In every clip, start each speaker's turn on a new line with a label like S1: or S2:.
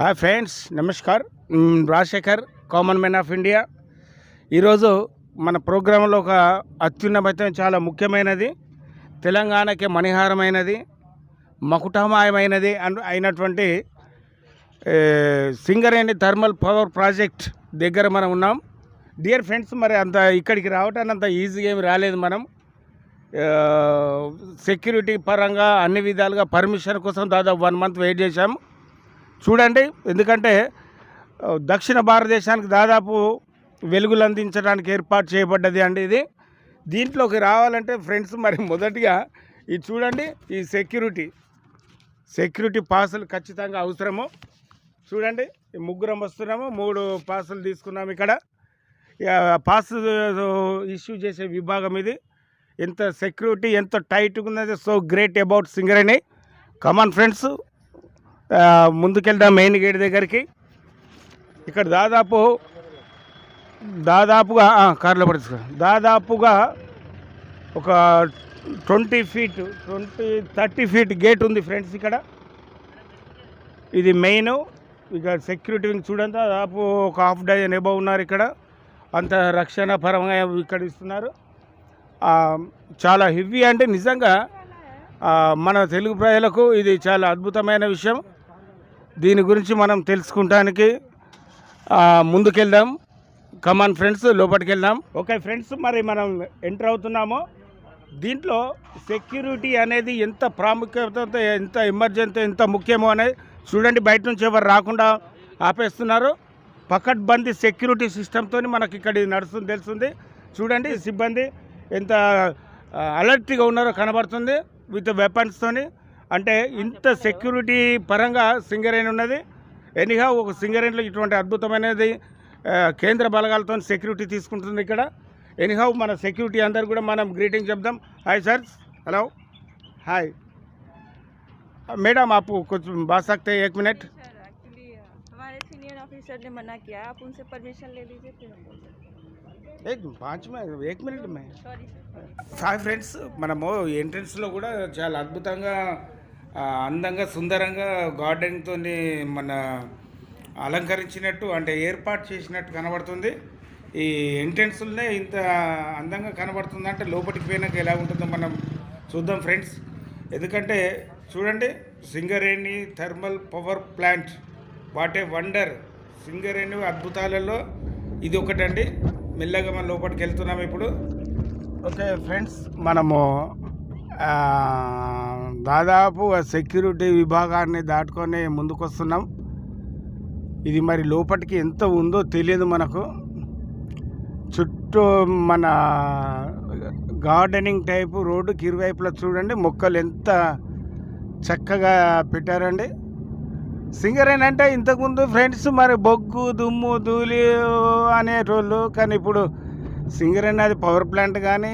S1: Hi friends namaskar. Rajasekhar common man of India. ఈరోజు మన ప్రోగ్రాంలో ఒక అత్యున్నతమైన చాలా ముఖ్యమైనది తెలంగాణకి మణిహారమైనది మకుటమాయమైనది అయినటువంటి సింగరేణి థర్మల్ పవర్ ప్రాజెక్ట్ దగ్గర మనం ఉన్నాం. డియర్ ఫ్రెండ్స్ మరి అంత ఇక్కడికి రావటానికి అంత ఈజీగా ఏమి రాలేదు మనం. సెక్యూరిటీ పరంగా అన్ని విధాలుగా పర్మిషన్ కోసం దాదాపు వన్ మంత్ వెయిట్ చేశాం. చూడండి ఎందుకంటే దక్షిణ భారతదేశానికి దాదాపు వెలుగులు అందించడానికి ఏర్పాటు చేయబడ్డది అండి ఇది. దీంట్లోకి రావాలంటే ఫ్రెండ్స్ మరి మొదటిగా ఇది చూడండి ఈ సెక్యూరిటీ. సెక్యూరిటీ పాసులు ఖచ్చితంగా అవసరము. చూడండి ముగ్గురం వస్తున్నాము మూడు పాసులు తీసుకున్నాము ఇక్కడ. ఇక పాస్ ఇష్యూ చేసే విభాగం ఇది. ఎంత సెక్యూరిటీ ఎంత టైట్గా ఉన్నది so great about Singareni. Come on friends ముందుకెళ్దాం మెయిన్ గేట్ దగ్గరికి. ఇక్కడ దాదాపు దాదాపుగా కార్లో పడుతుంది దాదాపుగా ఒక twenty feet twenty thirty feet gate ఉంది ఫ్రెండ్స్ ఇక్కడ. ఇది మెయిన్. ఇక సెక్యూరిటీ వింగ్ చూడండి దాదాపు ఒక హాఫ్ డజన్ ఎబో ఉన్నారు ఇక్కడ. అంత రక్షణ పరంగా ఇక్కడ ఇస్తున్నారు. చాలా హెవీ అంటే నిజంగా మన తెలుగు ప్రజలకు ఇది చాలా అద్భుతమైన విషయం. దీని గురించి మనం తెలుసుకుంటానికి ముందుకెళ్దాం. కమాన్ ఫ్రెండ్స్ లోపలికి వెళ్దాం ఓకే ఫ్రెండ్స్ మరి మనం ఎంటర్ అవుతున్నాము. దీంట్లో సెక్యూరిటీ అనేది ఎంత ప్రాముఖ్యత ఎంత ఎమర్జెన్సీ ఎంత ముఖ్యమో అనేది చూడండి బయట నుంచి ఎవరు రాకుండా ఆపేస్తున్నారు. పకడ్బందీ సెక్యూరిటీ సిస్టమ్తో మనకి ఇక్కడ నడుస్తుంది తెలుస్తుంది. చూడండి సిబ్బంది ఎంత అలర్ట్గా ఉన్నారో కనబడుతుంది. విత్ వెపన్స్తోని అంటే ఇంత సెక్యూరిటీ పరంగా సింగరేణి ఉన్నది ఎనీహా ఒక సింగరేణిలో ఇటువంటి అద్భుతమైనది ఆ, కేంద్ర బలగాలతో సెక్యూరిటీ తీసుకుంటుంది ఇక్కడ ఎనీహౌ మన సెక్యూరిటీ అందరు కూడా మనం గ్రీటింగ్ చెప్దాం hi sir hello hi madam आप कुछ बात सकते हैं एक मिनट
S2: सर एक्चुअली हमारे सीनियर ऑफिसर ने मना किया आप उनसे परमिशन ले लीजिए फिर हम बोल सकते
S1: एक पाँच में एक मिनट में
S2: सॉरी सर
S1: హాయ్ ఫ్రెండ్స్ మనము ఎంట్రన్స్లో కూడా చాలా అద్భుతంగా ఆ, అందంగా సుందరంగా గార్డెన్తో మన అలంకరించినట్టు అంటే ఏర్పాటు చేసినట్టు కనబడుతుంది. ఈ ఎంట్రన్స్లోనే ఇంత అందంగా కనబడుతుంది అంటే లోపలికి పోయినాక ఎలా ఉంటుందో మనం చూద్దాం ఫ్రెండ్స్. ఎందుకంటే చూడండి Singareni thermal power plant. What a wonder. Singareni అద్భుతాలలో ఇది ఒకటండి. మెల్లగా మనం లోపలికి వెళ్తున్నాం ఇప్పుడు. ఓకే ఫ్రెండ్స్ మనము దాదాపు ఆ సెక్యూరిటీ విభాగాన్ని దాటుకొని ముందుకొస్తున్నాం. ఇది మరి లోపలికి ఎంత ఉందో తెలియదు మనకు. చుట్టూ మన గార్డెనింగ్ టైపు రోడ్డుకి ఇరువైపులా చూడండి మొక్కలు ఎంత చక్కగా పెట్టారండి. సింగరేణి అంటే ఇంతకుముందు ఫ్రెండ్స్ మరి బొగ్గు దుమ్ము ధూళి అనేటోళ్ళు కానీ ఇప్పుడు సింగరేణి అది పవర్ ప్లాంట్ కానీ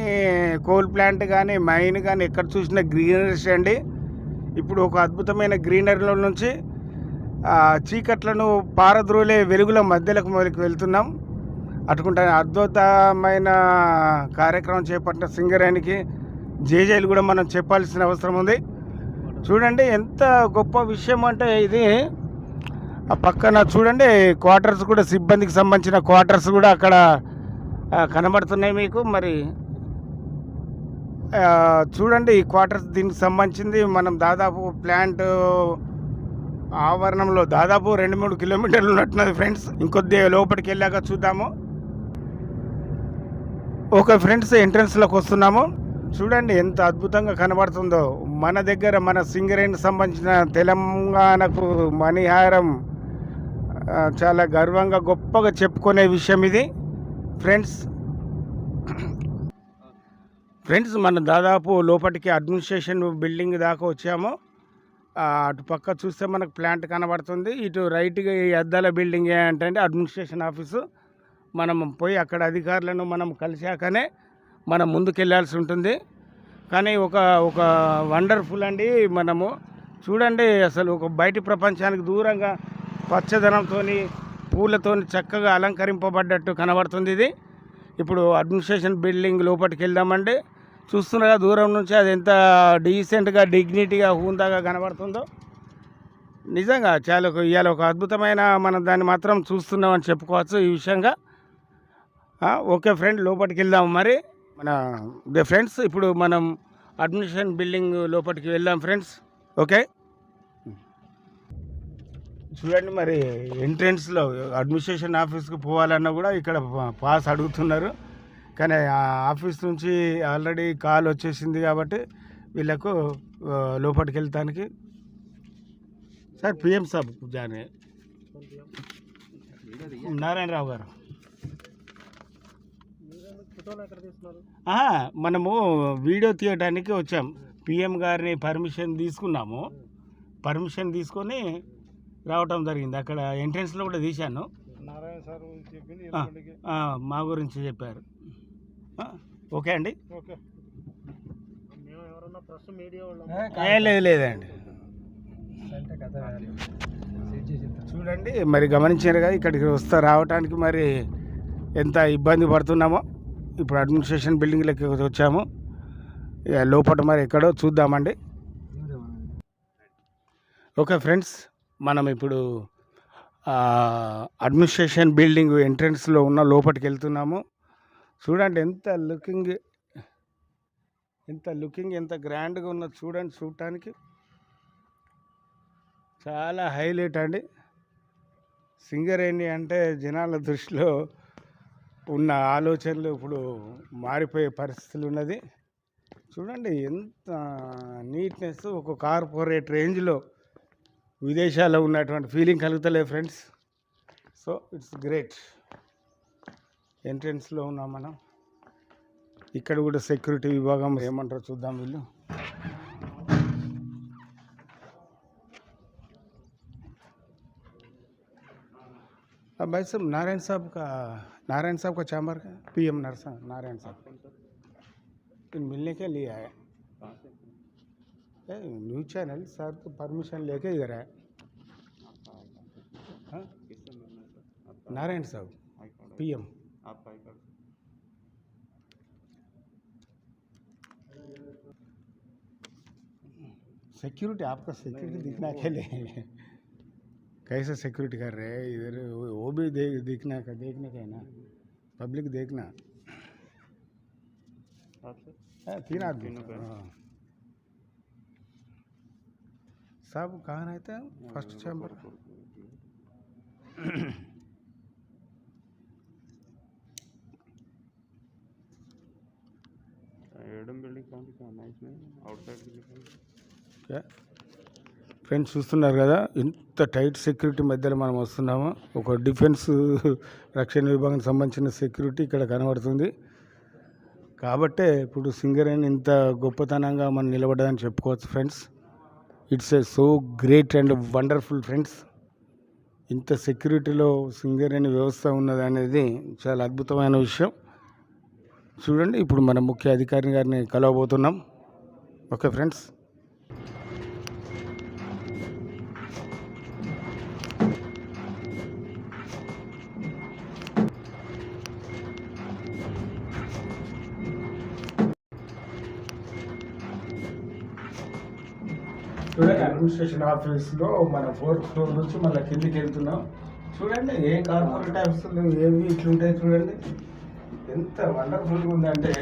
S1: కోల్ ప్లాంట్ కానీ మైన్ కానీ ఎక్కడ చూసినా గ్రీనరీస్ అండి. ఇప్పుడు ఒక అద్భుతమైన గ్రీనరీలో నుంచి చీకట్లను పారద్రోలే వెలుగుల మధ్యలకు మొదలకు వెళ్తున్నాం. అటుకుంటే అద్భుతమైన కార్యక్రమం చేపట్టిన సింగరేణికి జేజేలు కూడా మనం చెప్పాల్సిన అవసరం ఉంది. చూడండి ఎంత గొప్ప విషయం అంటే ఇది. ఆ పక్కన చూడండి క్వార్టర్స్ కూడా సిబ్బందికి సంబంధించిన క్వార్టర్స్ కూడా అక్కడ కనబడుతున్నాయి మీకు మరి చూడండి ఈ క్వార్టర్స్ దీనికి సంబంధించింది మనం దాదాపు ప్లాంట్ ఆవరణంలో దాదాపు రెండు మూడు కిలోమీటర్లు ఉన్నట్టున్నది ఫ్రెండ్స్ ఇంకొద్ది లోపలికి వెళ్ళాక చూద్దాము. ఓకే ఫ్రెండ్స్ ఎంట్రన్స్లోకి వస్తున్నాము. చూడండి ఎంత అద్భుతంగా కనబడుతుందో. మన దగ్గర మన సింగరేణికి సంబంధించిన తెలంగాణకు మణిహారం చాలా గర్వంగా గొప్పగా చెప్పుకునే విషయం ఇది. ఫ్రెండ్స్ ఫ్రెండ్స్ మనం దాదాపు లోపలికి అడ్మినిస్ట్రేషన్ బిల్డింగ్ దాకా వచ్చాము. అటు పక్క చూస్తే మనకు ప్లాంట్ కనబడుతుంది. ఇటు రైట్గా ఈ అద్దాల బిల్డింగ్ ఏంటంటే అడ్మినిస్ట్రేషన్ ఆఫీసు. మనం పోయి అక్కడ అధికారులను మనం కలిశాకనే మనం ముందుకెళ్ళాల్సి ఉంటుంది. కానీ ఒక ఒక వండర్ఫుల్ అండి మనము. చూడండి అసలు ఒక బయటి ప్రపంచానికి దూరంగా పచ్చదనంతో పూలతో చక్కగా అలంకరింపబడ్డట్టు కనబడుతుంది ఇది. ఇప్పుడు అడ్మినిస్ట్రేషన్ బిల్డింగ్ లోపలికి వెళ్దామండి. చూస్తున్నారా దూరం నుంచి అది ఎంత డీసెంట్గా డిగ్నిటీగా హూందాగా కనబడుతుందో. నిజంగా చాలా ఒక ఇవాళ ఒక అద్భుతమైన మనం దాన్ని మాత్రం చూస్తున్నామని చెప్పుకోవచ్చు ఈ విషయంగా. ఓకే ఫ్రెండ్ లోపలికి వెళ్దాం మరి. మన ఫ్రెండ్స్ ఇప్పుడు మనం అడ్మినిస్ట్రేషన్ బిల్డింగ్ లోపలికి వెళ్దాం ఫ్రెండ్స్. ఓకే? చూడండి మరి ఎంట్రెన్స్లో అడ్మినిస్ట్రేషన్ ఆఫీస్కి పోవాలన్నా కూడా ఇక్కడ పాస్ అడుగుతున్నారు. కానీ ఆ ఆఫీస్ నుంచి ఆల్రెడీ కాల్ వచ్చేసింది కాబట్టి వీళ్ళకు లోపలికి వెళ్తానికి. సార్ పిఎం సాబ్ జాని నారాయణరావు గారు. ఆహా, మనము వీడియో తీయడానికి వచ్చాం. పిఎం గారిని పర్మిషన్ తీసుకున్నాము. పర్మిషన్ తీసుకొని రావటం జరిగింది. అక్కడ ఎంట్రన్స్లో కూడా తీశాను.
S3: నారాయణ సార్ చెప్పింది
S1: ఆ, ఆ, మా గురించి చెప్పారు. ఆ, ఓకే అండి?
S3: ఓకే. మేము ఎవరన్నా ప్రెస్ మీడియా వాళ్ళం.
S1: ఏ, లేదు లేదండి. చూడండి మరి గమనించారు కదా ఇక్కడికి వస్తా రావడానికి మరి ఎంత ఇబ్బంది పడుతున్నామో. ఇప్పుడు అడ్మినిస్ట్రేషన్ బిల్డింగ్లకి వచ్చాము. ఇక లోపల మరి ఎక్కడో చూద్దామండి. ఓకే ఫ్రెండ్స్ మనం ఇప్పుడు అడ్మినిస్ట్రేషన్ బిల్డింగ్ ఎంట్రన్స్లో ఉన్న లోపలికి వెళ్తున్నాము చూడండి ఎంత లుకింగ్ ఎంత లుకింగ్ ఎంత గ్రాండ్గా ఉన్నది చూడండి చూడటానికి. చాలా హైలైట్ అండి. సింగరేణి అంటే జనాల దృష్టిలో ఉన్న ఆలోచనలు ఇప్పుడు మారిపోయే పరిస్థితులు ఉన్నది. చూడండి ఎంత నీట్నెస్ ఒక కార్పొరేట్ రేంజ్లో విదేశాల్లో ఉన్నటువంటి feeling కలుగుతలేదు friends so it's great ఎంట్రన్స్లో ఉన్నాం మనం ఇక్కడ కూడా సెక్యూరిటీ విభాగం ఏమంటారో చూద్దాం వీళ్ళు अब भाई साहब नारायण साहब का नारायण साहब का चैम्बर का पीएम नरसा नारायण साहब इन मिलने के लिए आए ए, news channel sir तो परमिशन लेके इधर आए हाँ? नारायण साहब पीएम सिक्योरिटी आपका सिक्योरिटी दिखना के लिए कैसे सिक्योरिटी कर रहे हैं? इधर वो भी देख देखना का देखने का है ना। पब्लिक देखना। तीन आदमी। हाँ।
S3: సాబ్ ఖాన్ అయితే ఫస్ట్
S1: చాంబర్ ఫ్రెండ్స్ చూస్తున్నారు కదా ఇంత టైట్ సెక్యూరిటీ మధ్యలో మనం వస్తున్నాము. ఒక డిఫెన్స్ రక్షణ విభాగానికి సంబంధించిన సెక్యూరిటీ ఇక్కడ కనబడుతుంది. కాబట్టే ఇప్పుడు సింగరేణి ఇంత గొప్పతనంగా మనం నిలబడ్డదని చెప్పుకోవచ్చు friends it's a so great and wonderful friends. ఇంత సెక్యూరిటీలో సింగరేణి వ్యవస్థ ఉన్నది అనేది చాలా అద్భుతమైన విషయం. చూడండి ఇప్పుడు మన ముఖ్య అధికారి గారిని కలవబోతున్నాం. Okay friends. అడ్మినిస్ట్రేషన్ ఆఫీస్లో మన ఫోర్త్ ఫ్లోర్ నుంచి మళ్ళీ కిందికి వెళ్తున్నాం. చూడండి ఏ కార్పొరేట్ ఆఫీసులు ఏవి ఇట్లుంటాయి చూడండి. ఎంత వండర్ఫుల్గా ఉందంటే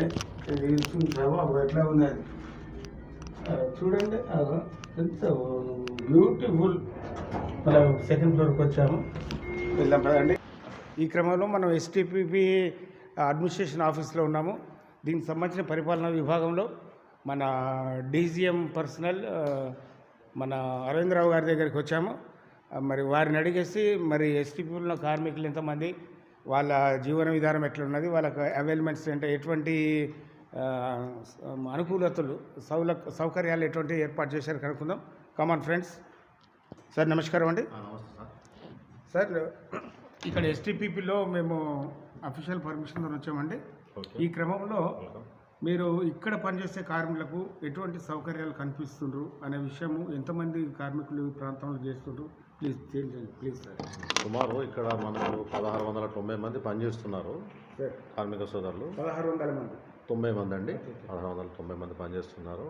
S1: ఇది చూసావా ఎట్లా ఉంది అది. చూడండి ఎంత బ్యూటిఫుల్ మనం సెకండ్ ఫ్లోర్కి వచ్చాము. వెళ్దాం పదండి. ఈ క్రమంలో మనం ఎస్టీపీపీ అడ్మినిస్ట్రేషన్ ఆఫీస్లో ఉన్నాము. దీనికి సంబంధించిన పరిపాలనా విభాగంలో మన డీజీఎం పర్సనల్ మన అరవిందరావు గారి దగ్గరికి వచ్చాము. మరి వారిని అడిగేసి మరి ఎస్టీపీలో కార్మికులు ఎంతమంది వాళ్ళ జీవన విధానం ఎట్లున్నది వాళ్ళకి అవైలమెంట్స్ అంటే ఎటువంటి అనుకూలతలు సౌల సౌకర్యాలు ఎటువంటి ఏర్పాటు చేశారు కనుక్కుందాం. కామన్ ఫ్రెండ్స్ సార్ నమస్కారం అండి. సార్. ఇక్కడ ఎస్టీపీపీలో మేము అఫీషియల్ పర్మిషన్ వచ్చామండి. ఈ క్రమంలో మీరు ఇక్కడ పనిచేసే కార్మికులకు ఎటువంటి సౌకర్యాలు కనిపిస్తుండ్రు అనే విషయము ఎంతమంది కార్మికులు ఈ ప్రాంతంలో చేస్తుండ్రు? ప్లీజ్ తెలియజేయండి ప్లీజ్ సార్.
S4: సుమారు ఇక్కడ మనకు పదహారు వందల తొంభై మంది పనిచేస్తున్నారు కార్మిక సోదరులు.
S1: పదహారు వందల మంది.
S4: తొంభై మంది అండి. పదహారు వందల తొంభై మంది పనిచేస్తున్నారు.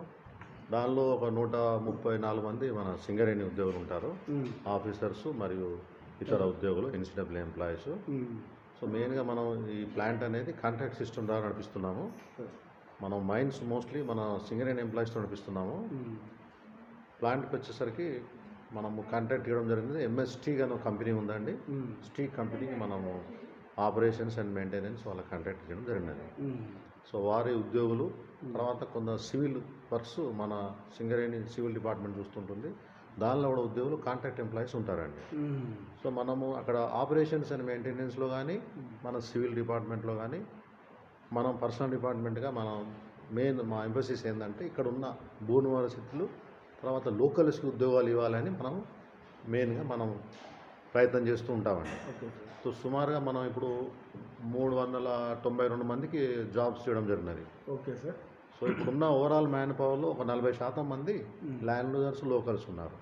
S4: దానిలో ఒక నూట ముప్పై నాలుగు మంది మన సింగరేణి ఉద్యోగులు ఉంటారు. ఆఫీసర్స్ మరియు ఇతర ఉద్యోగులు ఎన్సీడబ్ల్యూ ఎంప్లాయీస్. సో మెయిన్గా మనం ఈ ప్లాంట్ అనేది కాంట్రాక్ట్ సిస్టమ్ ద్వారా నడిపిస్తున్నాము. మనం మైన్స్ మోస్ట్లీ మన సింగరేణి ఎంప్లాయీస్తో నడిపిస్తున్నాము. ప్లాంట్కి వచ్చేసరికి మనము కాంట్రాక్ట్ ఇవ్వడం జరిగింది. ఎంఎస్టీ అనే కంపెనీ ఉందండి. స్టీ కంపెనీకి మనము ఆపరేషన్స్ అండ్ మెయింటెనెన్స్ వాళ్ళ కాంట్రాక్ట్ ఇవ్వడం జరిగినది సో వారి ఉద్యోగులు తర్వాత కొంత సివిల్ వర్క్స్ మన సింగరేణి సివిల్ డిపార్ట్మెంట్ చూస్తుంటుంది. దానిలో కూడా ఉద్యోగులు కాంట్రాక్ట్ ఎంప్లాయీస్ ఉంటారండి. సో మనము అక్కడ ఆపరేషన్స్ అండ్ మెయింటెనెన్స్లో కానీ మన సివిల్ డిపార్ట్మెంట్లో కానీ మనం పర్సనల్ డిపార్ట్మెంట్గా మనం మెయిన్ మా ఎంబసీస్ ఏంటంటే ఇక్కడ ఉన్న భూమి వరస్థితులు తర్వాత లోకల్స్కి ఉద్యోగాలు ఇవ్వాలని మనం మెయిన్గా మనం ప్రయత్నం చేస్తూ ఉంటామండి. సో సుమారుగా మనం ఇప్పుడు మూడు వందల తొంభై రెండు మందికి జాబ్స్ చేయడం జరిగినది.
S1: Okay sir.
S4: సో ఇప్పుడున్న ఓవరాల్ మ్యాన్ పవర్లో ఒక నలభై శాతం మంది ల్యాండ్ లూజర్స్ లోకల్స్ ఉన్నారు.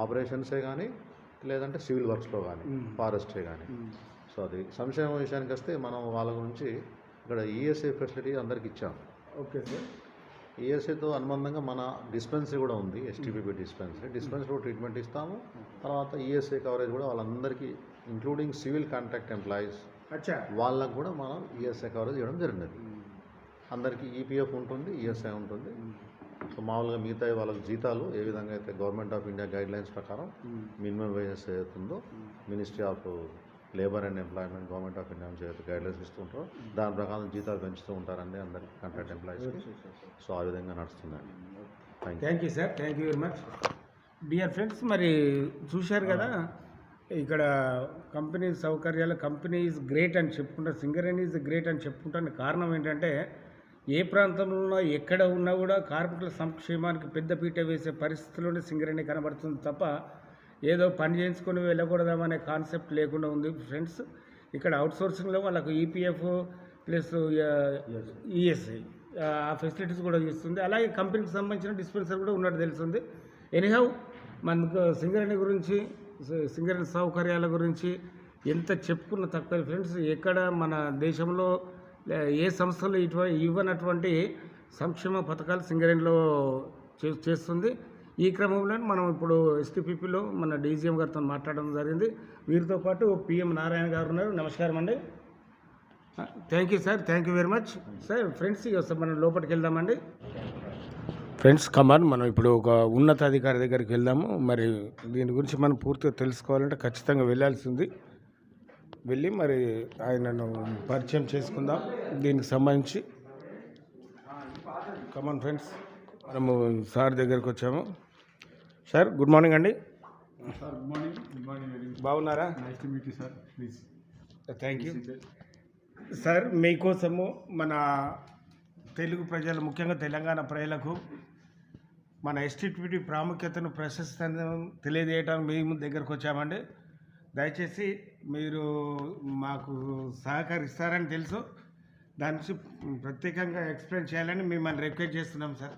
S4: ఆపరేషన్సే కానీ లేదంటే సివిల్ వర్క్స్లో కానీ. ఫారెస్టే కానీ సో అది సంక్షేమ విషయానికి వస్తే మనం వాళ్ళ గురించి ఇక్కడ ఈఎస్ఐ ఫెసిలిటీ అందరికి ఇచ్చాం.
S1: Okay sir.
S4: ఈఎస్ఐతో అనుబంధంగా మన డిస్పెన్సరీ కూడా ఉంది ఎస్టీపీపీ డిస్పెన్సరీ. డిస్పెన్సరీలో ట్రీట్మెంట్ ఇస్తాము. తర్వాత ఈఎస్ఐ కవరేజ్ కూడా వాళ్ళందరికీ ఇంక్లూడింగ్ సివిల్ కాంట్రాక్ట్ ఎంప్లాయీస్ వాళ్ళకు కూడా మనం ఈఎస్ఐ కవరేజ్ ఇవ్వడం జరిగినది. అందరికీ ఈపీఎఫ్ ఉంటుంది ఈఎస్ఐ ఉంటుంది. సో మామూలుగా మిగతా వాళ్ళకి జీతాలు ఏ విధంగా అయితే government of India guidelines ప్రకారం మినిమం వేజెస్ ఏదైతుందో ministry of labour and employment government of India నుంచి ఏదైతే గైడ్ లైన్స్ ఇస్తుంటారో. దాని ప్రకారం జీతాలు పెంచుతూ ఉంటారండి అందరికి కాంట్రాక్ట్ ఎంప్లాయీస్కి. సో ఆ విధంగా నడుస్తుందండి. Thank you
S1: thank you sir thank you very much dear friends మరి చూశారు కదా ఇక్కడ కంపెనీ సౌకర్యాలు కంపెనీ ఈజ్ గ్రేట్ అని చెప్పుకుంటారు సింగరేణి ఈజ్ గ్రేట్ అని చెప్పుకుంటానికి కారణం ఏంటంటే ఏ ప్రాంతంలో ఉన్నా ఎక్కడ ఉన్నా కూడా కార్మికుల సంక్షేమానికి పెద్దపీట వేసే పరిస్థితుల్లోనే సింగరేణి కనబడుతుంది తప్ప ఏదో పని చేయించుకొని వెళ్ళకూడదామనే కాన్సెప్ట్ లేకుండా ఉంది ఫ్రెండ్స్. ఇక్కడ అవుట్సోర్సింగ్లో వాళ్ళకు ఈపీఎఫ్ ప్లస్ ఈఎస్ఐ ఆ ఫెసిలిటీస్ కూడా ఇస్తుంది. అలాగే కంపెనీకి సంబంధించిన డిస్పెన్సర్ కూడా ఉన్నట్టు తెలుస్తుంది. ఎనీహౌ మనకు సింగరేణి గురించి సింగరేణి సౌకర్యాల గురించి ఎంత చెప్పుకున్న తక్కువ ఫ్రెండ్స్. ఎక్కడ మన దేశంలో ఏ సంస్థలు ఇటువంటి ఇవ్వనటువంటి సంక్షేమ పథకాలు సింగరేణిలో చే- చేస్తుంది. ఈ క్రమంలో మనం ఇప్పుడు ఎస్టీపీపీలో మన డీజీఎం గారితో మాట్లాడడం జరిగింది. వీరితో పాటు పిఎం నారాయణ గారు ఉన్నారు. నమస్కారం అండి. Thank you sir thank you very much sir friends ఇక మనం లోపలికి వెళ్దామండి. ఫ్రెండ్స్ కమాన్ మనం ఇప్పుడు ఒక ఉన్నతాధికారి దగ్గరికి వెళ్దాము. మరి దీని గురించి మనం పూర్తిగా తెలుసుకోవాలంటే ఖచ్చితంగా వెళ్ళాల్సి ఉంది వెళ్ళి మరి ఆయనను పరిచయం చేసుకుందాం. దీనికి సంబంధించి. కమాన్ ఫ్రెండ్స్ మనము సార్ దగ్గరికి వచ్చాము. సార్ గుడ్ మార్నింగ్ అండి.
S5: Sir good morning. Good morning
S1: బాగున్నారా?
S5: Nice to meet you sir please
S1: thank you sir మీకోసము మన తెలుగు ప్రజలు ముఖ్యంగా తెలంగాణ ప్రజలకు మన ఎస్టిట్యూటీ ప్రాముఖ్యతను ప్రశస్తను తెలియజేయడానికి మేము దగ్గరకు వచ్చామండి. దయచేసి మీరు మాకు సహకరిస్తారని తెలుసు. దాని ప్రత్యేకంగా ఎక్స్ప్లెయిన్ చేయాలని మిమ్మల్ని రిక్వెస్ట్ చేస్తున్నాం sir.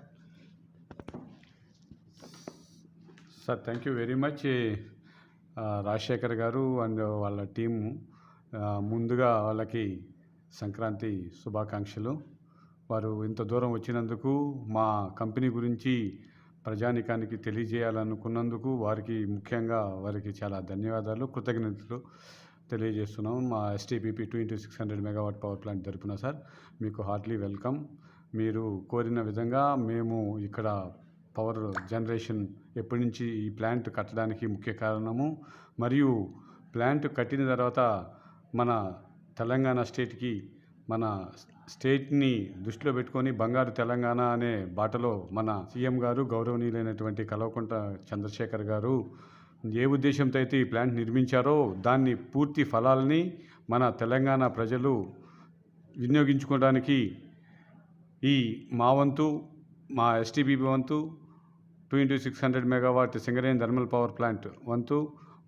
S5: Sir thank you very much Rajasekhar గారు అండ్ వాళ్ళ టీము ముందుగా వాళ్ళకి సంక్రాంతి శుభాకాంక్షలు. వారు ఇంత దూరం వచ్చినందుకు మా కంపెనీ గురించి ప్రజానికానికి తెలియజేయాలనుకున్నందుకు వారికి ముఖ్యంగా వారికి చాలా ధన్యవాదాలు కృతజ్ఞతలు తెలియజేస్తున్నాం. మా STPP two into six hundred megawatt power plant తరపున సార్ మీకు హార్ట్లీ వెల్కమ్ మీరు కోరిన విధంగా మేము ఇక్కడ పవర్ జనరేషన్ ఎప్పటి నుంచి ఈ ప్లాంట్ కట్టడానికి ముఖ్య కారణము. మరియు ప్లాంట్ కట్టిన తర్వాత మన తెలంగాణ స్టేట్కి మన స్టేట్ని దృష్టిలో పెట్టుకొని బంగారు తెలంగాణ అనే బాటలో మన సీఎం గారు గౌరవనీయులైనటువంటి కల్వకుంట చంద్రశేఖర్ గారు ఏ ఉద్దేశంతో అయితే ఈ ప్లాంట్ నిర్మించారో దాన్ని పూర్తి ఫలాలని మన తెలంగాణ ప్రజలు వినియోగించుకోవడానికి ఈ మావంతు మా ఎస్టీబీబీ వంతు two into six hundred megawatt Singareni thermal power plant వంతు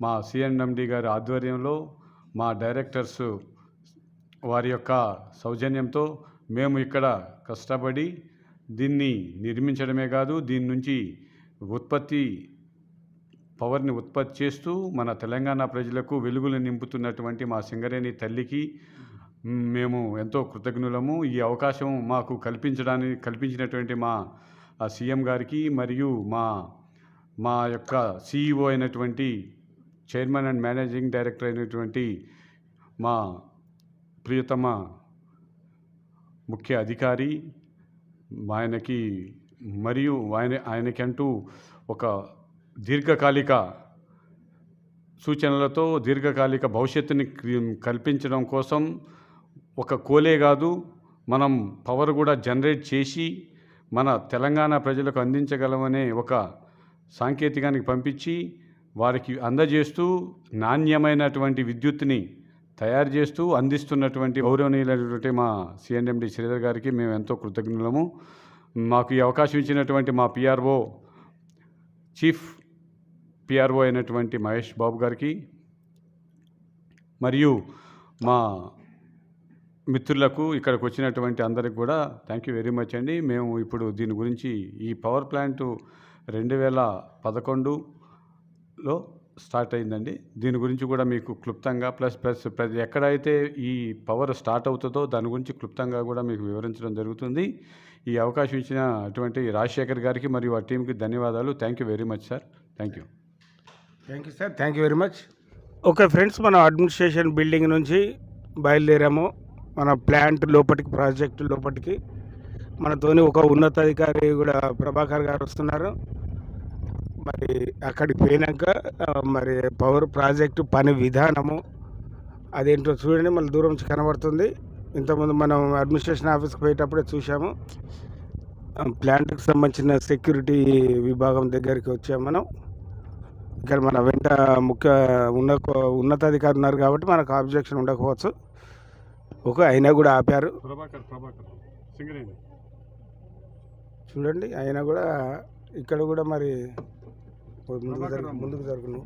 S5: మా సిఎన్ఎండి గారి ఆధ్వర్యంలో మా డైరెక్టర్స్ వారి యొక్క సౌజన్యంతో మేము ఇక్కడ కష్టపడి దీన్ని నిర్మించడమే కాదు దీని నుంచి ఉత్పత్తి పవర్ని ఉత్పత్తి చేస్తూ మన తెలంగాణ ప్రజలకు వెలుగులు నింపుతున్నటువంటి మా సింగరేణి తల్లికి మేము ఎంతో కృతజ్ఞులము. ఈ అవకాశం మాకు కల్పించడానికి కల్పించినటువంటి మా ఆ సీఎం గారికి మరియు మా మా యొక్క సీఈఓ అయినటువంటి చైర్మన్ అండ్ మేనేజింగ్ డైరెక్టర్ అయినటువంటి మా ప్రియతమ ముఖ్య అధికారి ఆయనకి మరియు ఆయన ఆయనకంటూ ఒక దీర్ఘకాలిక సూచనలతో దీర్ఘకాలిక భవిష్యత్తుని కల్పించడం కోసం ఒక కోలే కాదు మనం పవర్ కూడా జనరేట్ చేసి మన తెలంగాణ ప్రజలకు అందించగలమనే ఒక సాంకేతికానికి పంపించి వారికి అందజేస్తూ నాణ్యమైనటువంటి విద్యుత్ని తయారు చేస్తూ అందిస్తున్నటువంటి గౌరవనీయులైనటువంటి మా సిఎండి శ్రీధర్ గారికి మేము ఎంతో కృతజ్ఞులము. మాకు ఈ అవకాశం ఇచ్చినటువంటి మా పిఆర్ఓ చీఫ్ పిఆర్ఓ అయినటువంటి మహేష్ బాబు గారికి మరియు మా మిత్రులకు ఇక్కడికి వచ్చినటువంటి అందరికి కూడా థ్యాంక్ యూ వెరీ మచ్ అండి. మేము ఇప్పుడు దీని గురించి ఈ పవర్ ప్లాంట్ రెండు వేల పదకొండులో స్టార్ట్ అయిందండి. దీని గురించి కూడా మీకు క్లుప్తంగా ప్లస్ ప్లస్ ప్రతి ఎక్కడైతే ఈ పవర్ స్టార్ట్ అవుతుందో దాని గురించి క్లుప్తంగా కూడా మీకు వివరించడం జరుగుతుంది. ఈ అవకాశం ఇచ్చిన అటువంటి రాజశేఖర్ గారికి మరియు ఆ టీంకి ధన్యవాదాలు. Thank you very much sir thank you
S1: thank you sir thank you very much okay friends మనం అడ్మినిస్ట్రేషన్ బిల్డింగ్ నుంచి బయలుదేరాము. మన ప్లాంట్ లోపలికి ప్రాజెక్టు లోపలికి మనతోని ఒక ఉన్నతాధికారి కూడా ప్రభాకర్ గారు వస్తున్నారు. మరి అక్కడికి పోయినాక మరి పవర్ ప్రాజెక్టు పని విధానము అదేంటో చూడండి మళ్ళీ దూరం నుంచి కనబడుతుంది. ఇంతకుముందు మనం అడ్మినిస్ట్రేషన్ ఆఫీస్కి పోయేటప్పుడే చూసాము ప్లాంట్కి సంబంధించిన సెక్యూరిటీ విభాగం దగ్గరికి వచ్చాము మనం. ఇక్కడ మన వెంట ముఖ్య ఉన్న ఉన్నతాధికారి ఉన్నారు కాబట్టి మనకు ఆబ్జెక్షన్ ఉండకపోవచ్చు. ఓకే అయినా కూడా ఆపారు. చూడండి అయినా కూడా ఇక్కడ కూడా మరి ముందుకు జరుగు ముందుకు జరుగును.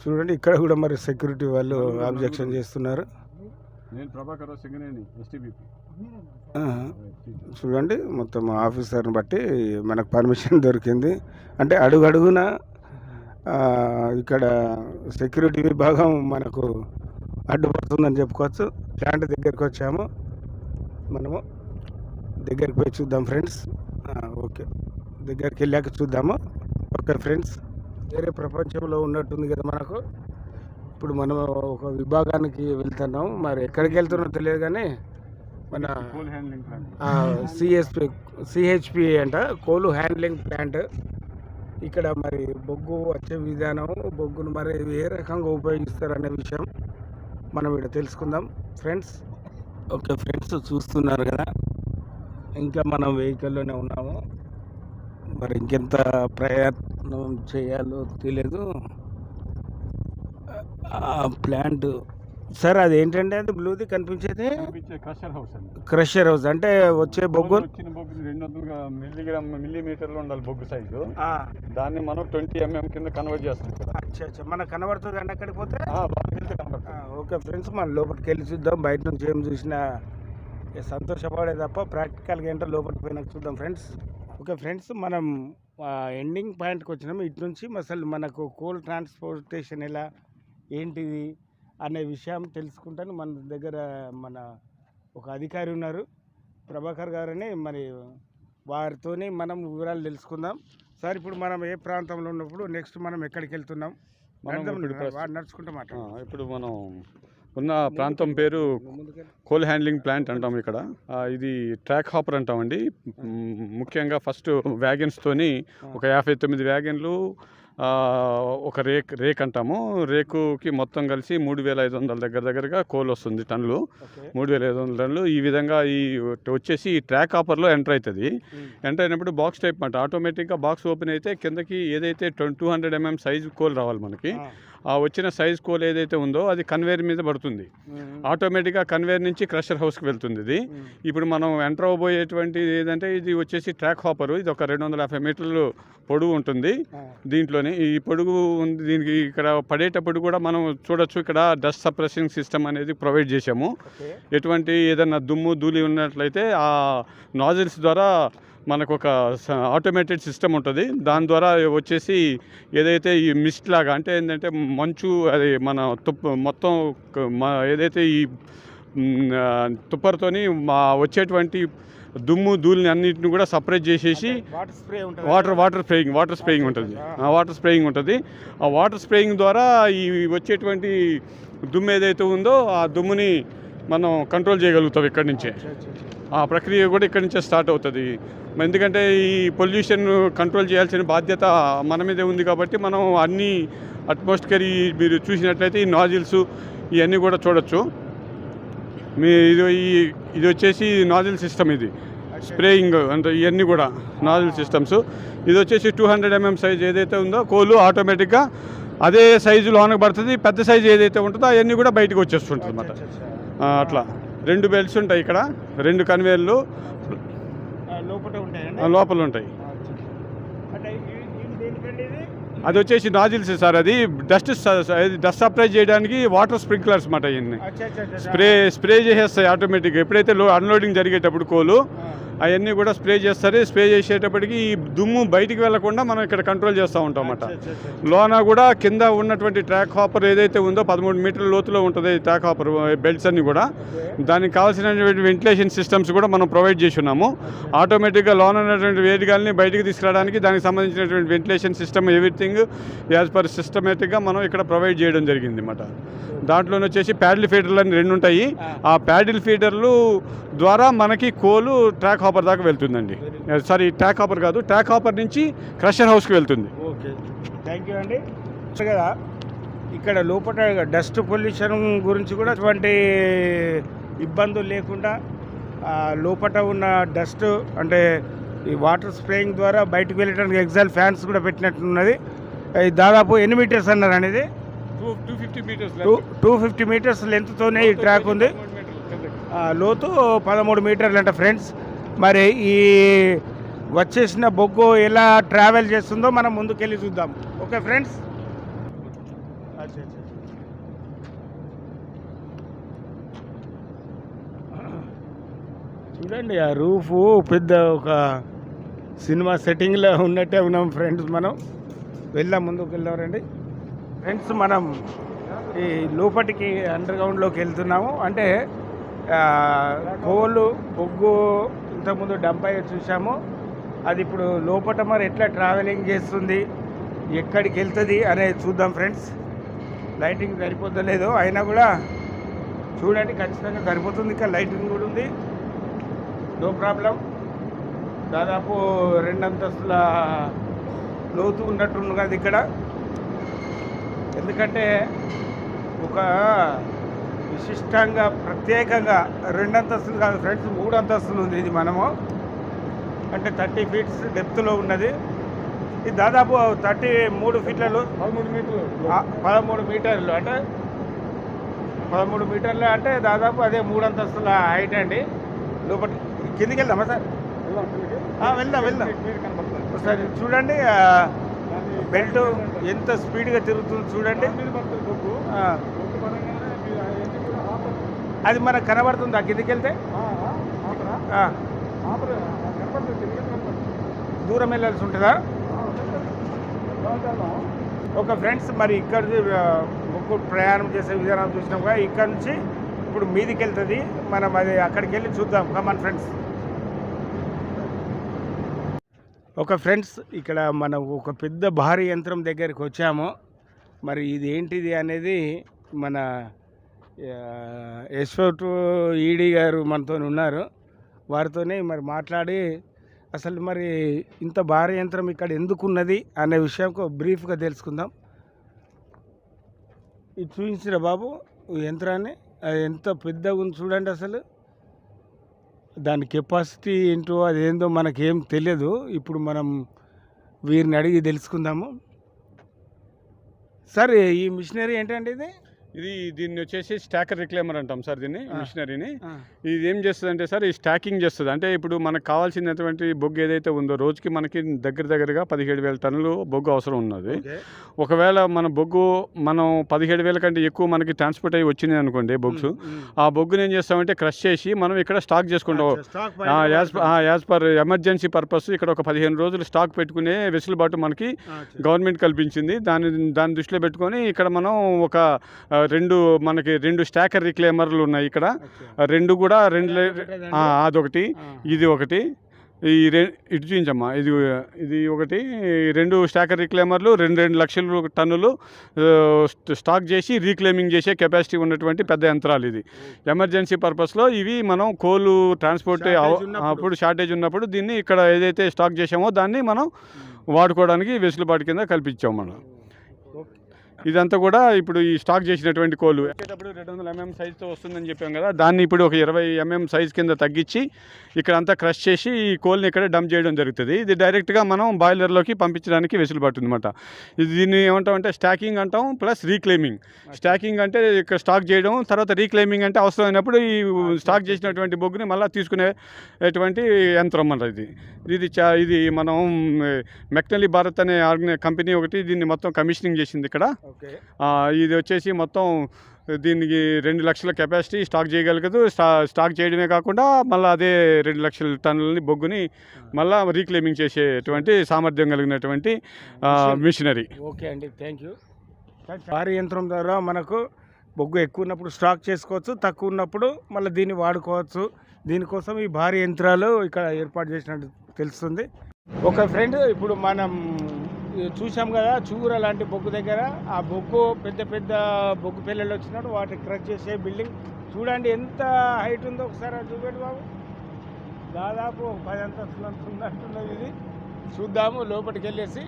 S1: చూడండి ఇక్కడ కూడా మరి సెక్యూరిటీ వాళ్ళు ఆబ్జెక్షన్ చేస్తున్నారు. చూడండి మొత్తం ఆఫీసర్ని బట్టి మనకు పర్మిషన్ దొరికింది. అంటే అడుగు అడుగున ఇక్కడ సెక్యూరిటీ విభాగం మనకు అడ్డుపడుతుందని చెప్పుకోవచ్చు. ప్లాంట్ దగ్గరికి వచ్చాము. మనము దగ్గరికి పోయి చూద్దాం ఫ్రెండ్స్. ఓకే. దగ్గరికి వెళ్ళాక చూద్దాము. Okay friends. వేరే ప్రపంచంలో ఉన్నట్టుంది కదా మనకు. ఇప్పుడు మనం ఒక విభాగానికి వెళ్తున్నాం. మరి ఎక్కడికి వెళ్తున్నామో తెలియదు కానీ మన సిఎస్పి సిహెచ్పి అంట. కోలు హ్యాండ్లింగ్ ప్లాంట్. ఇక్కడ మరి బొగ్గు వచ్చే విధానం బొగ్గును మరి ఏ రకంగా ఉపయోగిస్తారు అనే విషయం మనం ఇక్కడ తెలుసుకుందాం. ఫ్రెండ్స్ ఓకే ఫ్రెండ్స్ చూస్తున్నారు కదా? ఇంకా మనం వెహికల్లోనే ఉన్నాము. మరి ఇంకెంత ప్రయత్నం చేయాలో తెలియదు ఆ ప్లాంట్ సార్ అది ఏంటంటే అది బ్లూది కనిపించేది
S5: కనిపించే క్రషర్ హౌస్ అండి.
S1: క్రషర్ హౌస్ అంటే వచ్చే బొగ్గు
S5: వచ్చిన బొగ్గు రెండు వందల మిల్లీగ్రామ్ మిల్లీమీటర్లు ఉండాలి బొగ్గు సైజు. దాన్ని మనం ట్వంటీ ఎంఎం కింద కన్వర్ట్ చేస్తాం
S1: అచ్చా అచ్చా. మనకు కనబడుతుంది అండి అక్కడికి పోతే? ఓకే ఫ్రెండ్స్ మనం లోపలికి వెళ్ళి చూద్దాం. బయట నుంచి ఏం చూసినా సంతోషపడే తప్ప ప్రాక్టికల్గా ఏంటో లోపలికి పోయినాక చూద్దాం ఫ్రెండ్స్. ఓకే ఫ్రెండ్స్ మనం ఎండింగ్ పాయింట్కి వచ్చినాము ఇటు నుంచి అసలు మనకు కోల్ ట్రాన్స్పోర్టేషన్ ఎలా? ఏంటిది? అనే విషయం తెలుసుకుంటాను. మన దగ్గర మన ఒక అధికారి ఉన్నారు. ప్రభాకర్ గారని మరి వారితోని మనం వివరాలు తెలుసుకుందాం. సార్ ఇప్పుడు మనం ఏ ప్రాంతంలో ఉన్నప్పుడు నెక్స్ట్ మనం ఎక్కడికి వెళ్తున్నాం? నడుచుకుంటూ మాట్లాడు.
S5: ఇప్పుడు మనం ఉన్న ప్రాంతం పేరు కోల్ హ్యాండ్లింగ్ ప్లాంట్ అంటాం ఇక్కడ. ఇది ట్రాక్ హాపర్ అంటామండి. ముఖ్యంగా ఫస్ట్ వ్యాగన్స్తోని ఒక యాభై తొమ్మిది వ్యాగన్లు ఒక రేక్ రేక్ అంటాము. రేకుకి మొత్తం కలిసి మూడు వేల ఐదు వందల దగ్గర దగ్గరగా కోల్ వస్తుంది టన్నులు. మూడు వేల ఐదు వందల టన్నులు. ఈ విధంగా ఈ వచ్చేసి ఈ ట్రాక్ హాపర్లో ఎంటర్ అవుతుంది. ఎంటర్ అయినప్పుడు బాక్స్ టైప్ మాట. ఆటోమేటిక్గా బాక్స్ ఓపెన్ అయితే కిందకి ఏదైతే two hundred MM size coal రావాలి మనకి ఆ వచ్చిన సైజ్ కోల్ ఏదైతే ఉందో అది కన్వేర్ మీద పడుతుంది. ఆటోమేటిక్గా కన్వేర్ నుంచి క్రషర్ హౌస్కి వెళ్తుంది ఇది. ఇప్పుడు మనం ఎంటర్ అవ్వబోయేటువంటి ఏదంటే ఇది వచ్చేసి ట్రాక్ హాపరు. ఇది ఒక రెండు వందల యాభై మీటర్లు పొడుగు ఉంటుంది దీంట్లోనే. ఈ పొడుగు ఉంది దీనికి ఇక్కడ పడేటప్పుడు కూడా మనం చూడొచ్చు ఇక్కడ డస్ట్ సప్రెసింగ్ సిస్టమ్ అనేది ప్రొవైడ్ చేసాము
S1: ఓకే.
S5: ఎటువంటి ఏదైనా దుమ్ము ధూళి ఉన్నట్లయితే ఆ నాజిల్స్ ద్వారా మనకు ఒక ఆటోమేటెడ్ సిస్టమ్ ఉంటుంది. దాని ద్వారా వచ్చేసి ఏదైతే ఈ మిస్ట్ లాగా అంటే ఏంటంటే మంచు అది మన తుప్పు మొత్తం ఏదైతే ఈ తుప్పర్తోని మా వచ్చేటువంటి దుమ్ము ధూళిని అన్నింటిని కూడా సపరేట్ చేసేసి
S1: water
S5: water water spraying water spraying ఉంటుంది. ఆ వాటర్ స్ప్రేయింగ్ ఉంటుంది. ఆ వాటర్ స్ప్రేయింగ్ ద్వారా ఈ వచ్చేటువంటి దుమ్ము ఏదైతే ఉందో ఆ దుమ్ముని మనం కంట్రోల్ చేయగలుగుతాం ఇక్కడి నుంచే. ఆ ప్రక్రియ కూడా ఇక్కడి నుంచే స్టార్ట్ అవుతుంది. ఎందుకంటే ఈ పొల్యూషన్ కంట్రోల్ చేయాల్సిన బాధ్యత మన మీదే ఉంది కాబట్టి మనం అన్ని అట్మాస్ఫియర్ మీరు చూసినట్లయితే ఈ నాజిల్స్ ఇవన్నీ కూడా చూడొచ్చు. మీ ఇది ఈ- ఇది వచ్చేసి నాజిల్ సిస్టమ్ ఇది. స్ప్రేయింగ్ అంటే ఇవన్నీ కూడా నాజిల్ సిస్టమ్స్. ఇది వచ్చేసి టూ హండ్రెడ్ ఎంఎం సైజ్ ఏదైతే ఉందో కోలు ఆటోమేటిక్గా అదే సైజు లోనకు పడుతుంది పెద్ద సైజు ఏదైతే ఉంటుందో అవన్నీ కూడా బయటకు వచ్చేస్తుంటుంది అన్నమాట అట్లా. రెండు బెల్ట్స్ ఉంటాయి ఇక్కడ రెండు కన్వేర్లు
S1: లోపల
S5: ఉంటాయి. అది వచ్చేసి నాజిల్స్ సార్ అది డస్ట్ డస్ట్ సప్లై చేయడానికి వాటర్ స్ప్రింక్లర్స్ అన్నమాట ఇవన్నీ. స్ప్రే స్ప్రే చేసేస్తాయి ఆటోమేటిక్గా. ఎప్పుడైతే అన్లోడింగ్ జరిగేటప్పుడు కోలు. అవన్నీ కూడా స్ప్రే చేస్తారు. స్ప్రే చేసేటప్పటికి ఈ దుమ్ము బయటికి వెళ్ళకుండా మనం ఇక్కడ కంట్రోల్ చేస్తూ ఉంటాం అన్నమాట. లోన కూడా కింద ఉన్నటువంటి ట్రాక్ హాపర్ ఏదైతే ఉందో పదమూడు మీటర్ల లోతులో ఉంటుంది ట్రాక్ హాపర్ బెల్ట్స్ అన్ని కూడా. దానికి కావాల్సినటువంటి వెంటిలేషన్ సిస్టమ్స్ కూడా మనం ప్రొవైడ్ చేసి ఉన్నాము ఆటోమేటిక్గా లోన ఉన్నటువంటి వేడిగాల్ని బయటికి తీసుకురావడానికి దానికి సంబంధించినటువంటి ventilation system everything as per సిస్టమేటిక్గా మనం ఇక్కడ ప్రొవైడ్ చేయడం జరిగింది అన్నమాట. దాంట్లోనే వచ్చేసి ప్యాడిల్ ఫీడర్లు అని రెండు ఉంటాయి ఆ ప్యాడిల్ ఫీడర్లు ద్వారా మనకి కోలు ట్రాక్ హాపర్ దాకా వెళ్తుందండి. సారీ ట్రాక్ హాపర్ కాదు ట్రాక్ హాపర్ నుంచి క్రషర్ హౌస్కి వెళ్తుంది.
S1: ఓకే. థ్యాంక్ యూ అండి. కదా ఇక్కడ లోపల డస్ట్ పొల్యూషన్ గురించి కూడా అటువంటి ఇబ్బందులు లేకుండా లోపల ఉన్న డస్ట్ అంటే ఈ వాటర్ స్ప్రేయింగ్ ద్వారా బయటకు వెళ్ళడానికి ఎగ్జాల్ ఫ్యాన్స్ కూడా పెట్టినట్టున్నది. ఇది దాదాపు ఎన్ని మీటర్స్ అన్నారు అనేది?
S5: Two two fifty metres
S1: two two fifty metres లెంత్తోనే ఈ ట్రాక్ ఉంది. లోతు పదమూడు మీటర్లు అంట ఫ్రెండ్స్. మరి ఈ వచ్చేసిన బొగ్గు ఎలా ట్రావెల్ చేస్తుందో మనం ముందుకెళ్ళి చూద్దాం. Okay friends? చూడండి ఆ రూఫ్ పెద్ద ఒక సినిమా సెట్టింగ్లో ఉన్నట్టే ఉన్నాం ఫ్రెండ్స్ మనం. వెళ్దాం ముందుకు వెళ్దాం రండి ఫ్రెండ్స్ మనం ఈ లోపటికి అండర్ గ్రౌండ్లోకి వెళ్తున్నాము. అంటే కోళ్ళు బొగ్గు ఇంతకుముందు డంప్ అయ్యి చూసాము అది ఇప్పుడు లోపల మరి ఎట్లా ట్రావెలింగ్ చేస్తుంది ఎక్కడికి వెళ్తుంది అనేది చూద్దాం ఫ్రెండ్స్ లైటింగ్ సరిపోతలేదు అయినా కూడా చూడండి ఖచ్చితంగా సరిపోతుంది. ఇంకా లైటింగ్ కూడా ఉంది. నో ప్రాబ్లం దాదాపు రెండు అంతస్తుల లోతు ఉన్నట్టుంది ఇక్కడ. ఎందుకంటే ఒక విశిష్టంగా ప్రత్యేకంగా రెండు అంతస్తులు కాదు ఫ్రెండ్స్ మూడు అంతస్తులు ఉంది ఇది మనము. అంటే థర్టీ ఫీట్స్ డెప్త్లో ఉన్నది. ఇది దాదాపు థర్టీ మూడు ఫీట్లలో.
S5: పదమూడు మీటర్లు.
S1: పదమూడు మీటర్లు. అంటే పదమూడు మీటర్లు అంటే దాదాపు అదే మూడు అంతస్తుల హైట్ అండి. లోపల కిందికి వెళ్దామా సార్? వెళ్దాం వెళ్దాం. ఒకసారి చూడండి బెల్ట్ ఎంత స్పీడ్గా తిరుగుతుంది చూడండి ఆ, అది మనకు కనబడుతుంది ఆ కిందికి వెళ్తే. దూరం వెళ్ళాల్సి ఉంటుందా? ఒక ఫ్రెండ్స్ మరి ఇక్కడ ముగ్గు ప్రయాణం చేసే విధానం చూసినాం కదా ఇక్కడ నుంచి ఇప్పుడు మీదికి వెళ్తుంది. మనం అది అక్కడికి వెళ్ళి చూద్దాం. కమాన్ ఫ్రెండ్స్ ఒక ఫ్రెండ్స్ ఇక్కడ మనం ఒక పెద్ద భారీ యంత్రం దగ్గరికి వచ్చాము. మరి ఇది ఏంటిది అనేది మన యశ్వట్ ఈడీ గారు మనతో ఉన్నారు. వారితోనే మరి మాట్లాడి అసలు మరి ఇంత భారీ యంత్రం ఇక్కడ ఎందుకు ఉన్నది అనే విషయం బ్రీఫ్గా తెలుసుకుందాం. ఇది చూపించిన బాబు యంత్రాన్ని? అది ఎంత పెద్దగా ఉంది చూడండి అసలు. దాని కెపాసిటీ ఏంటో అదేందో మనకేం తెలియదు. ఇప్పుడు మనం వీరిని అడిగి తెలుసుకుందాము. సార్ ఈ మిషనరీ ఏంటండి ఇది?
S5: ఇది దీన్ని వచ్చేసి స్టాకర్ రిక్లైమర్ అంటాం సార్ దీన్ని. మిషనరీని ఇది ఏం చేస్తుంది అంటే సార్ ఈ స్టాకింగ్ చేస్తుంది అంటే ఇప్పుడు మనకు కావాల్సినటువంటి బొగ్గు ఏదైతే ఉందో రోజుకి మనకి దగ్గర దగ్గరగా పదిహేడు వేల టన్నులు బొగ్గు అవసరం ఉన్నది. ఒకవేళ మన బొగ్గు మనం పదిహేడు వేల కంటే ఎక్కువ మనకి ట్రాన్స్పోర్ట్ అయ్యి వచ్చింది అనుకోండి బొగ్స్. ఆ బొగ్గుని ఏం చేస్తామంటే క్రష్ చేసి మనం ఇక్కడ స్టాక్ చేసుకుంటాం యాజ్ పర్ ఎమర్జెన్సీ పర్పస్ ఇక్కడ ఒక పదిహేను రోజులు స్టాక్ పెట్టుకునే వెసులుబాటు మనకి. గవర్నమెంట్ కల్పించింది దాని దాన్ని దృష్టిలో పెట్టుకొని ఇక్కడ మనం ఒక రెండు మనకి రెండు స్టాకర్ రిక్లైమర్లు ఉన్నాయి ఇక్కడ. రెండు కూడా రెండు అదొకటి ఇది ఒకటి. ఈ రె ఇటు చూపించమ్మా ఇది ఇది ఒకటి. రెండు స్టాకర్ రిక్లైమర్లు రెండు రెండు లక్షల టన్నులు స్టాక్ చేసి రీక్లైమింగ్ చేసే కెపాసిటీ ఉన్నటువంటి పెద్ద యంత్రాలు ఇది. ఎమర్జెన్సీ పర్పస్లో ఇవి మనం కోలు ట్రాన్స్పోర్ట్. అప్పుడు షార్టేజ్ ఉన్నప్పుడు దీన్ని ఇక్కడ ఏదైతే స్టాక్ చేసామో దాన్ని మనం వాడుకోవడానికి వెసులుబాటు కింద కల్పించాం మనం. ఇదంతా కూడా ఇప్పుడు ఈ స్టాక్ చేసినటువంటి కోళ్ళు. వచ్చేటప్పుడు రెండు వందల ఎంఎం సైజుతో వస్తుందని చెప్పాం కదా దాన్ని ఇప్పుడు ఒక ఇరవై ఎంఎం సైజ్ కింద తగ్గించి ఇక్కడ అంతా క్రష్ చేసి ఈ కోల్ని ఇక్కడ డంప్ చేయడం జరుగుతుంది. ఇది డైరెక్ట్గా మనం బాయిలర్లోకి పంపించడానికి వెసులుబాటు అనమాట ఇది దీన్ని ఏమంటాం అంటే స్టాకింగ్ అంటాం ప్లస్ రీక్లెయిమింగ్. స్టాకింగ్ అంటే ఇక్కడ స్టాక్ చేయడం తర్వాత రీక్లెయిమింగ్ అంటే అవసరమైనప్పుడు ఈ స్టాక్ చేసినటువంటి బొగ్గుని మళ్ళీ తీసుకునేటువంటి యంత్రం అన్నమాట ఇది. ఇది చా ఇది మనం మెక్నలీ భారత్ అనే కంపెనీ ఒకటి దీన్ని మొత్తం కమిషనింగ్ చేసింది ఇక్కడ. ఇది వచ్చేసి మొత్తం దీనికి రెండు లక్షల కెపాసిటీ స్టాక్ చేయగలగదు స్టా స్టాక్ చేయడమే కాకుండా మళ్ళీ అదే రెండు లక్షల టన్నులని బొగ్గుని మళ్ళీ రీక్లెయిమింగ్ చేసేటువంటి సామర్థ్యం కలిగినటువంటి మిషనరీ.
S1: ఓకే అండి థ్యాంక్ యూ. భారీ యంత్రం ద్వారా మనకు బొగ్గు ఎక్కువ ఉన్నప్పుడు స్టాక్ చేసుకోవచ్చు తక్కువ ఉన్నప్పుడు మళ్ళీ దీన్ని వాడుకోవచ్చు. దీనికోసం ఈ భారీ యంత్రాలు ఇక్కడ ఏర్పాటు చేసినట్టు తెలుస్తుంది. ఒక ఫ్రెండ్ ఇప్పుడు మనం చూసాం కదా చూర లాంటి బొగ్గు దగ్గర. ఆ బొగ్గు పెద్ద పెద్ద బొగ్గు పిల్లలు వచ్చినప్పుడు వాటిని క్రష్ చేసే బిల్డింగ్. చూడండి ఎంత హైట్ ఉందో ఒకసారి చూపెట్టు బాబు. దాదాపు ఒక పది అంతస్తులు అంత ఉన్నట్టున్నది ఇది. చూద్దాము లోపలికి వెళ్ళేసి.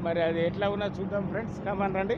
S1: మరి అది ఎట్లా ఉన్నా చూద్దాం ఫ్రెండ్స్. కమాన్ రండి.